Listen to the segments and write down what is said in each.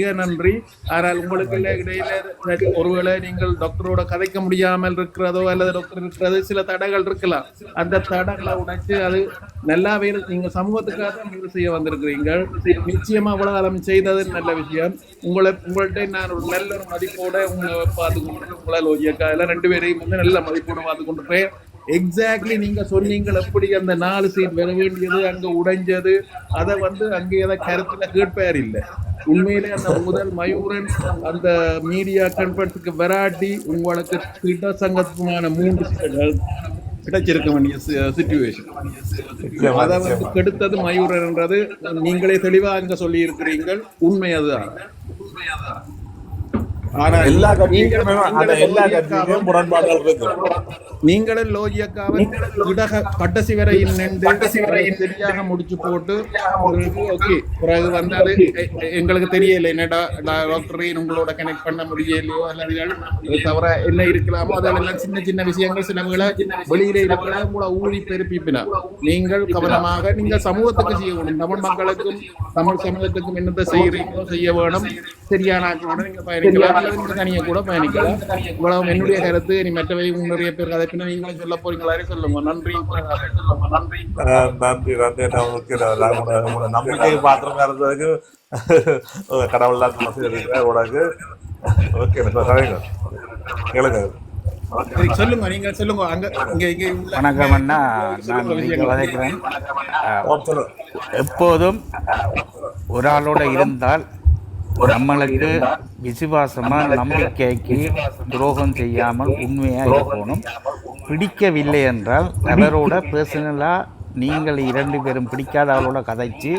மிக நன்றி. ஆனால் உங்களுக்கு இடையில ஒருவேளை நீங்கள் டாக்டரோட கதைக்க முடியாமல் இருக்கிறதோ அல்லது டாக்டர் இருக்கிறது சில தடைகள் இருக்கலாம். அந்த தடைகளை உடைச்சு அது நல்லாவே இருக்கு. நீங்க சமூகத்துக்காக தான் நீங்கள் செய்ய வந்திருக்கிறீங்க நிச்சயமா உலகம் செய்தது நல்ல விஷயம். உங்களை உங்கள்ட்ட நான் ஒரு நல்ல ஒரு மதிப்போட உங்களை பார்த்து கொண்டு உங்களால் ஓய்யக்கா எல்லாம் ரெண்டு பேரையும் வந்து நல்ல மதிப்போட பார்த்து கொண்டு எக்ஸாக்ட்லி நீங்க சொன்னீங்க எப்படி அந்த நாலு சீட் வர வேண்டியது அங்க உடைஞ்சது. அதை வந்து அங்க ஏதோ கருத்துல கேட்பார் இல்லை. உண்மையிலே அந்த முதல் மயூரன் அந்த மீடியா கன்ஃபரன்ஸுக்கு வராட்டி உங்களுக்கு கிட்ட சங்கத்துக்குமான மூன்று கிடைச்சிருக்க வேண்டிய சுச்சுவேஷன் அதை வந்து கெடுத்தது மயூரன்ன்றது நீங்களே தெளிவாக அங்கே சொல்லி இருக்கிறீர்கள் உண்மை அதுதான். ஆனா எல்லா அந்த எல்லா கட்சிக்கும் முரண்பாடுகள் இருக்கு. நீங்களும் லோஜியக்காவை இடக கடைசி வரையில் நின்று சரியாக முடிச்சு போட்டு ஓகே பிறகு எ- எங்களுக்கு தெரியல. என்னடா டாக்டரை உங்களோட கனெக்ட் பண்ண முடியலையோ அல்லது தவிர என்ன இருக்கலாமோ அதெல்லாம் சின்ன சின்ன விஷயங்கள் சிலவுகளை வெளியில இருக்கிற உங்களை ஊழி பெருப்பிப்பினா. நீங்கள் கவனமாக நீங்கள் சமூகத்துக்கு செய்ய வேணும் தமிழ் மக்களுக்கும் தமிழ் சமூகத்துக்கும் என்னத்தை செய்யறீங்களோ செய்ய வேணும். சரியான ஆட்களோட நீங்க பயணிக்கலாம் அல்லது நீங்க தனியா கூட பயணிக்கலாம் இவ்வளவு என்னுடைய கருத்து. நீ மற்றவை நிறைய பேர் அதை பின்ன நீங்களும் சொல்ல போறீங்களாரே சொல்லுங்க நன்றி. நன்றி. நன்றி. நம்பிக்கை பாத்திரமா இருந்ததுக்கு கடவுள் தான் உனக்கு. ஓகே கேளுங்க சொல்லுங்க. நீங்க சொல்லுங்க. அங்க இங்க இங்க வணக்கம் அண்ணா. நான். வதைக்கிறேன். சொல்லு எப்போதும் ஒரு ஆளோட இருந்தால் நம்மளுக்கு விசுவாசமா நம்பிக்கைக்கு துரோகம் செய்யாமல் உண்மையா இருக்கணும். பிடிக்கவில்லை என்றால் அவரோட பர்சனலா நீங்கள் இரண்டு பேரும் பிடிக்காத ஆளோட கதைச்சு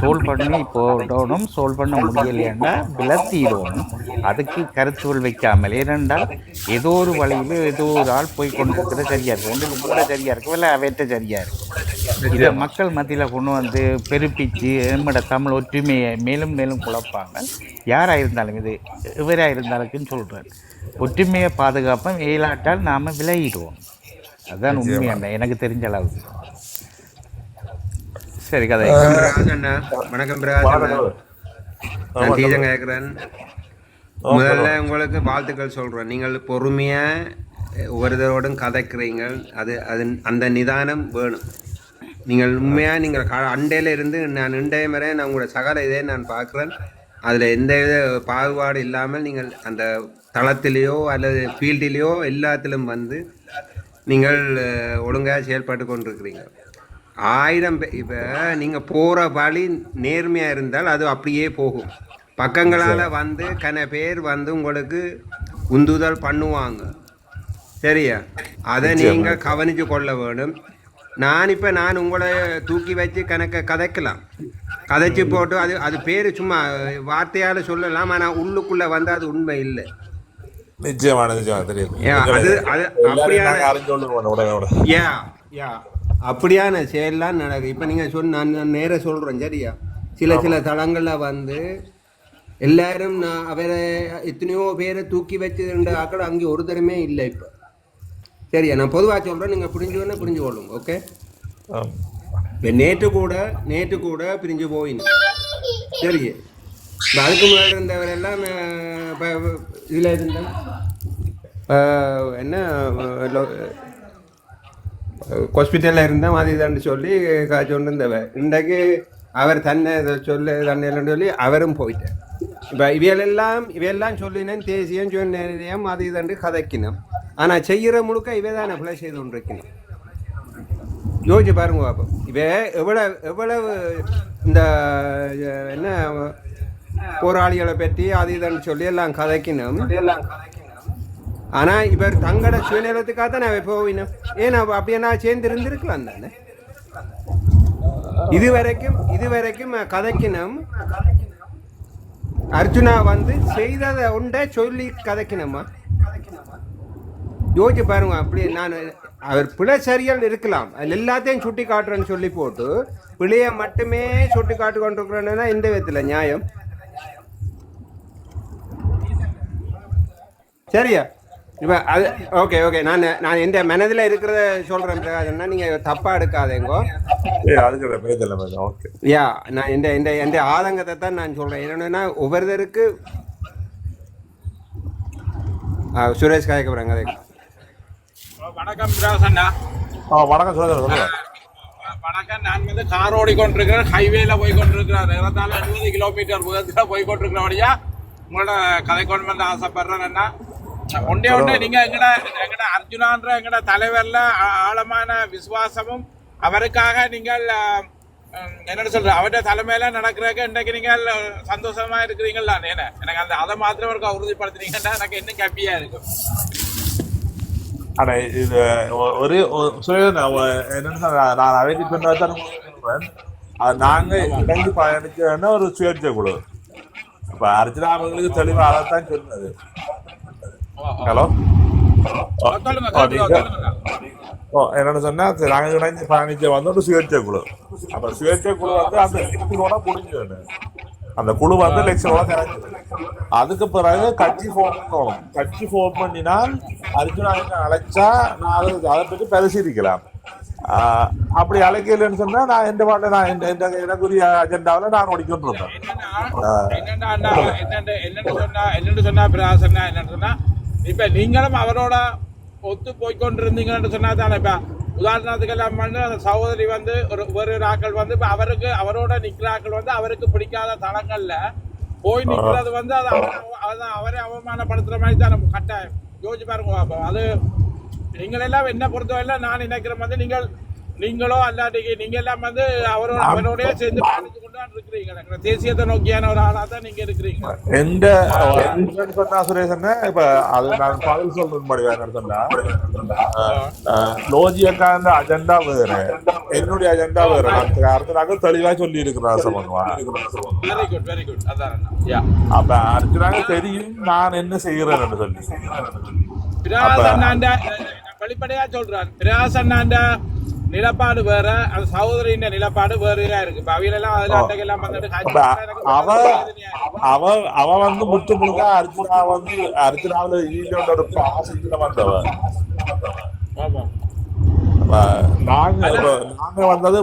சோல் பண்ணி போடணும் சோல் பண்ண முடியலைன்னா விளத்திடணும் அதுக்கு கருத்துகள் வைக்காமல் ஏனென்றால் ஏதோ ஒரு வழியில் ஏதோ ஒரு ஆள் போய் கொண்டிருக்கிற சரியா இருக்கும் ஒன்று கூட சரியா இருக்கும் இல்லை அவைட்ட சரியா இருக்கும் இதை மக்கள் மத்தியில் கொண்டு வந்து பெருப்பிச்சு நம்மட தமிழ் ஒற்றுமையை மேலும் மேலும் குழப்பாங்க. யாராக இருந்தாலும் இது இவராக இருந்தாலும் சொல்கிறேன் ஒற்றுமையை பாதுகாப்போம் இயலாட்டால் நாம் விலகிடுவோம். அதுதான் உண்மையான எனக்கு தெரிஞ்ச அளவுக்கு. சரி கதை. வணக்கம் நான் டீச்சர் கேட்குறேன் முதல்ல உங்களுக்கு வாழ்த்துக்கள் சொல்கிறேன் நீங்கள் பொறுமையாக ஒவ்வொருத்தரோடும் கதைக்கிறீங்க அது அது அந்த நிதானம் வேணும். நீங்கள் உண்மையாக நீங்கள் க அண்டையில் இருந்து நான் இண்டைய முறை நான் உங்களோட சகல இதே நான் பார்க்குறேன். அதில் எந்த வித பாகுபாடு இல்லாமல் நீங்கள் அந்த தளத்திலேயோ அல்லது ஃபீல்டிலேயோ எல்லாத்திலும் வந்து நீங்கள் ஒழுங்காக செயல்பட்டு கொண்டிருக்கிறீங்க ஆயிரம் பே இப்போ நீங்கள் போகிற வழி நேர்மையாக இருந்தால் அது அப்படியே போகும். பக்கங்களால் வந்து கன பேர் வந்து உங்களுக்கு உந்துதல் பண்ணுவாங்க. சரியா? அதை நீங்கள் கவனித்து கொள்ள வேணும் நான் இப்போ நான் உங்களை தூக்கி வச்சு கணக்க கதைக்கலாம். கதைச்சு போட்டு அது அது பேர் சும்மா வார்த்தையால் சொல்லலாம் ஆனால் உள்ளுக்குள்ளே வந்து அது உண்மை இல்லை. நிச்சயமான நிச்சயமா தெரியும் அது- அது அப்படியான- அப்படியான செயல்லாம் நடக்கும் இப்போ நீங்கள் சொன்ன நான் நான் நேராக சொல்கிறேன் சரியா? சில சில தளங்களில் வந்து எல்லாரும் நான் அவரை எத்தனையோ பேரை தூக்கி வச்சுருந்த ஆக்கள் அங்கே ஒரு தரமே இல்லை இப்போ. சரியா? நான் பொதுவாக சொல்கிறேன் நீங்கள் புரிஞ்சுக்கணும் புரிஞ்சு கொள்ளுங்க ஓகே நேற்று கூட நேற்று கூட பிரிஞ்சு போயின்னு சரி. அதுக்கு முன்னாடி இருந்தவரெல்லாம் இதில் இருந்தேன் என்ன ஹாஸ்பிட்டலில் இருந்தேன் அது இதான்னு சொல்லி காய்ச்சி கொண்டு இருந்தவ இன்றைக்கு அவர் தன்னை இதை சொல்லு தன்னை இல்லைன்னு சொல்லி அவரும் போயிட்டார். இப்போ இவையெல்லாம் இவையெல்லாம் சொல்லினேன் தேசியம் சொன்னேன் அது இதாண்டு கதைக்கணும் ஆனால் செய்கிற முழுக்க இவை தான் அப்ளை செய்து கொண்டிருக்கணும் யோசிச்சு பாருங்க பாப்போம் இவ எவ்வளவு எவ்வளவு இந்த என்ன போராளிகளை பற்றி அது இதன்னு சொல்லி எல்லாம் கதைக்கணும் ஆனால் இவர் தங்களோட சுயநலத்துக்காக தான் நான் போவினோம் ஏன் அவ அப்படியே நான் சேர்ந்து இருந்திருக்கலாம் தானே? இது வரைக்கும் இது வரைக்கும் கதைக்கணும் அர்ஜுனா வந்து செய்ததை உண்டை சொல்லி கதைக்கணுமா யோசிச்சு பாருங்க அப்படி நான் அவர் பிழை சரியால் இருக்கலாம். அதில் எல்லாத்தையும் சுட்டி காட்டுறேன்னு சொல்லி போட்டு பிழையை மட்டுமே சுட்டி காட்டு கொண்டிருக்கிறேன்னா எந்த விதத்தில் நியாயம்? சரியா? இப்போ அது ஓகே ஓகே நான் நான் என் மனதில் இருக்கிறத சொல்கிறேன் பிரகாசன்னா நீங்கள் தப்பாக எடுக்காதேங்கோ. ஏ அதுக்கு ஓகே யா நான் இந்த இந்த இந்த ஆதங்கத்தை தான் நான் சொல்கிறேன் என்னென்னா ஒவ்வொருத்தருக்கு ஆ, சுரேஷ் காய்க்க போகிறாங்க அதை வணக்கம் பிரகாசண்ணா ஆ வணக்கம் சொல்லுங்க. சொல்லுங்க வணக்கம். நான் வந்து கார் ஓடிக்கொண்டிருக்கிறேன். ஹைவேல போய் கொண்டிருக்கிறேன் ஏறத்தாழ எழுபது கிலோமீட்டர் வேகத்தில் போய் கொண்டிருக்கிறபடியா உங்களோட கதை கொண்டு வந்து ஆசைப்படுறேன் அண்ணா. ஒன்றே ஒன்று நீங்க எங்கட எங்கட அர்ஜுனான்ற எங்கட தலைவர்ல ஆழமான விசுவாசமும் அவருக்காக நீங்கள் என்னன்னு சொல்ற அவருடைய தலைமையில நடக்கிறதுக்கு இன்றைக்கு நீங்கள் சந்தோஷமா இருக்கிறீங்களா என்ன எனக்கு அந்த அதை மாத்திரம் இருக்க உறுதிப்படுத்தினீங்கன்னா எனக்கு இன்னும் ஹாப்பியா இருக்கும். ஆனா இது ஒரு ஒரு- என்னன்னு நான் அழைத்து சொன்னதான் நாங்க இணைந்து பயணிச்சோன்னா ஒரு சுயேட்சை குழு இப்ப அர்ஜுனா அவங்களுக்கு தெளிவா அதைத்தான் சொன்னது. ஹலோ என்னன்னு சொன்னா சரி, நாங்க இணைந்து பயணிச்ச வந்து ஒரு சுயேட்சை குழு அப்ப சுயேட்சை குழு வந்து அந்த எலெக்ஷனோட முடிஞ்சது அந்த குழு வந்து எலெக்ஷனோட கிடைச்சது அதுக்கு பிறகு கட்சி ஃபோன் பண்ணணும் கட்சி ஃபோன் பண்ணினால் அர்ஜுனா அழைச்சா நான் அதை அதை பற்றி பரிசீலிக்கலாம் அப்படி அழைக்கலன்னு சொன்னா நான் எந்த பாட்டு நான் இந்த எனக்குரிய அஜெண்டாவில் நான் என்னன்னு என்னன்னு சொன்னா என்னன்னு சொன்னா பிரகாசன்னா என்னன்னு சொன்னா இப்போ நீங்களும் அவரோட ஒத்து போய்கொண்டிருந்தீங்கன்னு சொன்னா தானே இப்போ உதாரணத்துக்கு எல்லாம் வந்து அந்த சகோதரி வந்து ஒரு ஒரு ஆக்கள் வந்து இப்போ அவருக்கு அவரோட நிற்கிறாக்கள் வந்து அவருக்கு பிடிக்காத தளங்களில் போய் நிற்கிறது வந்து அது அவரை- அது அவரை அவமானப்படுத்துகிற மாதிரி தான் நம்ம கட்டாயம் யோசிச்சு பாருங்க அப்போ அது நீங்களெல்லாம் என்ன பொறுத்தவரை நான் நினைக்கிற வந்து நீங்கள் நீங்களோ அல்லாட்டிக்கு நீங்க எல்லாம் வந்து அவரோட அவரோடய சேர்ந்து பயணித்து கொண்டு இருக்கிறீங்க தேசியத்தை நோக்கியான ஒரு ஆளா தான் நீங்க இருக்கிறீங்க. எந்த சொன்னா சுரேஷன் இப்ப அது நான் பதில் சொல்றது மாதிரி வேணும்னு சொன்னா லோஜியக்கான அஜெண்டா வேற. என்னுடைய அஜெண்டா வேற. அர்ஜுனாக்கு தெளிவா சொல்லி இருக்கிறார் வெரி குட் வெரி குட் அதான் யா. அப்ப அர்ஜுனாக்கு தெரியும் நான் என்ன செய்கிறேன்னு சொல்லி. பிராஸ் அண்ணாண்ட வெளிப்படையா சொல்றான். பிராஸ் அண்ணாண்ட நிலப்பாடு வேற அந்த சகோதரியின் நிலப்பாடு வேறையா இருக்கு. இப்ப அவையிலெல்லாம் அதுல அட்டைக்கெல்லாம் வந்துட்டு அவ. அவ வந்து முற்று முழுக்க அர்ஜுனா வந்து அர்ஜுனாவில ஈழோட ஒரு பாசத்துல வந்தவ. நாங்க நாங்க வந்தது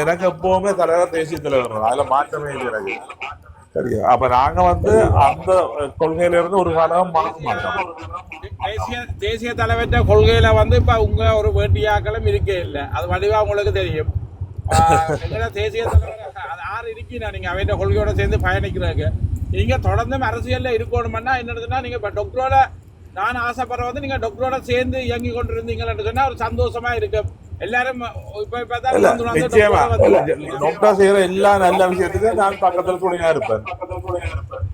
எனக்கு எப்பவுமே தலைவர் தேசிய தலைவர். அதுல மாற்றமே இல்லை எனக்கு. சரியா? அப்ப நாங்க வந்து அந்த கொள்கையில இருந்து ஒரு காலம் மாற்ற மாட்டோம் தேசிய தேசிய தலைவர்கிட்ட கொள்கையில வந்து இப்ப உங்க ஒரு வேண்டியாக்களும் இருக்கே இல்ல அது வடிவா உங்களுக்கு தெரியும். தேசிய தலைவர் அது ஆறு இருக்கீங்க நீங்க அவன் கொள்கையோட சேர்ந்து பயணிக்கிறாங்க நீங்க தொடர்ந்து அரசியல்ல இருக்கணும்னா என்னதுன்னா நீங்க இப்ப நான் ஆசைப்படுற வந்து நீங்க டாக்டரோட சேர்ந்து இயங்கி கொண்டிருந்தீங்கன்னு சொன்னா ஒரு சந்தோஷமா இருக்கு. எல்லாரும் இப்ப டாக்டர் செய்யற எல்லா நல்ல விஷயத்துக்கும் நான் பக்கத்துல துணையா இருப்பேன்.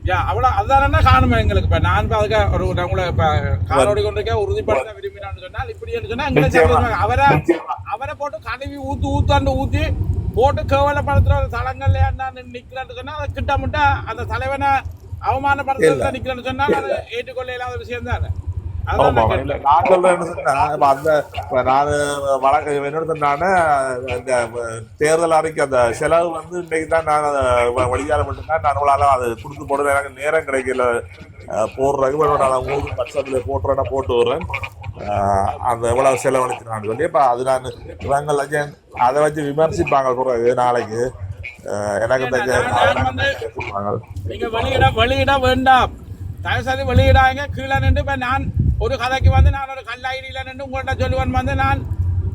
யா அவ்வளவு அதுதானே காணுமே எங்களுக்கு? இப்ப நான் அதுக்கு ஒரு உங்களை இப்ப காரோடி கொண்டிருக்க உறுதிப்படுத்த விரும்பினான்னு சொன்னால் இப்படி சொன்னா எங்களை அவரை அவரை போட்டு கழுவி ஊத்து ஊத்தாண்டு ஊத்தி போட்டு கேவலப்படுத்துற ஒரு தளங்கள்ல நான் நிக்கிறேன்னு சொன்னா அதை கிட்டமிட்ட அந்த தலைவனை அவமானப்படுத்துறத நிக்கிறேன்னு சொன்னா அது ஏற்றுக்கொள்ள இல்லாத விஷயம் தானே? நான் சொல்றேன் என்ன சொன்னா இப்ப அந்த நான் வழக்கு என்னோட சொன்னானே இந்த தேர்தல் அறிக்கை அந்த செலவு வந்து இன்னைக்கு தான் நான் வழியால மட்டும்தான் நான் உங்களால அது கொடுத்து போடுறது எனக்கு நேரம் கிடைக்கல. போடுறதுக்கு நான் உங்களுக்கு பட்சத்துல போட்டுறேன்னா போட்டு அஹ், அந்த எவ்வளவு செலவழிச்சு நான் சொல்லி இப்ப அது நான் லட்சம் அதை வச்சு விமர்சிப்பாங்க பிறகு நாளைக்கு. நீங்க வெளியிட வெளியிட வேண்டாம். தயவு செய்து வெளியிடாங்க கீழே நின்று இப்ப நான் ஒரு கதைக்கு வந்து நான் ஒரு கல்லாயிரியில நின்று உங்கள்கிட்ட சொல்லுவேன். வந்து நான்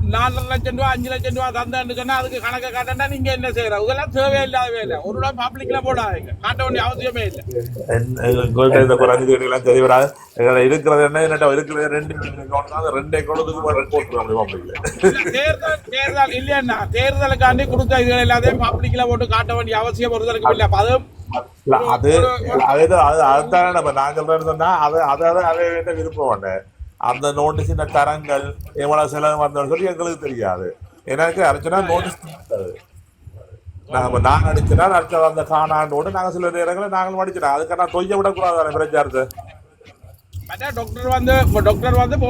நாலரை லட்சம் ரூபா அஞ்சு லட்சம் ரூபா தந்தேன்னு சொன்னா அதுக்கு கணக்கு காட்டண்டா நீங்க என்ன செய்யற? இதெல்லாம் தேவையில்லாதவே இல்லை. ஒரு ரூபா பப்ளிக்ல போடாதீங்க. காட்ட வேண்டிய அவசியமே இல்லை. என்ன- இந்த குறைஞ்சு கேட்டீங்களாம் தெரிய வராது இருக்கிறது என்ன என்னட்ட இருக்கிறது ரெண்டு ரெண்டு அக்கௌண்ட்டுக்கு போட்டுருவோம் அப்படிங்களே தேர்தல் தேர்தல் இல்லையா தேர்தலுக்காண்டி கொடுத்த இதுகள் எல்லாத்தையும் பப்ளிக்ல போட்டு காட்ட வேண்டிய அவசியம் ஒருத்தருக்கு இல்லை. அதுவும் இல்ல அது அது அது அதுதானே நம்ம சொல்றேன்னு சொன்னா அது அதை வேண்ட விருப்பம் வேண்டேன் அந்த நோட்டீஸின் தரங்கள் எவ்வளவு செலவு வந்தோம்னு சொல்லி எங்களுக்கு தெரியாது. எனக்கு அரைச்சனா நோட்டீஸ் நாங்க நாங்கள் அடிச்சுனா அடுத்த அந்த காணாண்டோடு நாங்க சில நேரங்களில் நாங்களும் அடிச்சிடோம் அதுக்கு நான் தொய்ய விடக்கூடாது பிரச்சாரத்தை? டாக்டர் வந்து டாக்டர் வந்து